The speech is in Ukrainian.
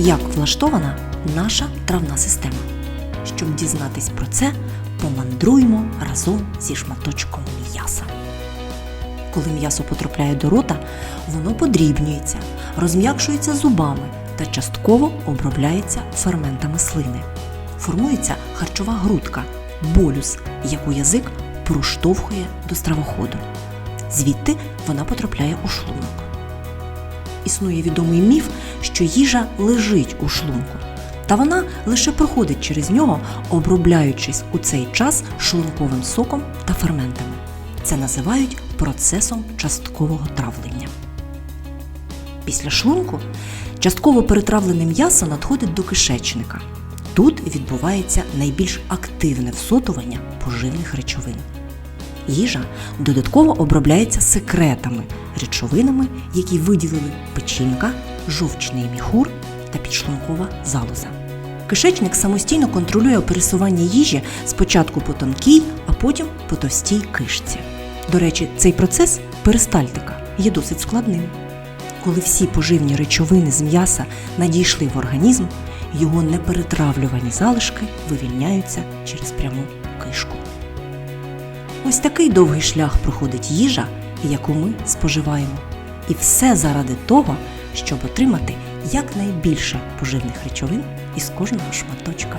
як влаштована наша травна система. Щоб дізнатись про це, помандруймо разом зі шматочком м'яса. Коли м'ясо потрапляє до рота, воно подрібнюється, розм'якшується зубами та частково обробляється ферментами слини. Формується харчова грудка, болюс, яку язик проштовхує до стравоходу. Звідти вона потрапляє у шлунок. Існує відомий міф, що їжа лежить у шлунку, та вона лише проходить через нього, обробляючись у цей час шлунковим соком та ферментами. Це називають процесом часткового травлення. Після шлунку частково перетравлене м'ясо надходить до кишечника. Тут відбувається найбільш активне всотування поживних речовин. Їжа додатково обробляється секретами, речовинами, які виділили печінка, жовчний міхур та підшлункова залоза. Кишечник самостійно контролює пересування їжі спочатку по тонкій, а потім по товстій кишці. До речі, цей процес перистальтика є досить складним. Коли всі поживні речовини з м'яса надійшли в організм, його неперетравлювані залишки вивільняються через пряму кишку. Ось такий довгий шлях проходить їжа, яку ми споживаємо. І все заради того, щоб отримати якнайбільше поживних речовин із кожного шматочка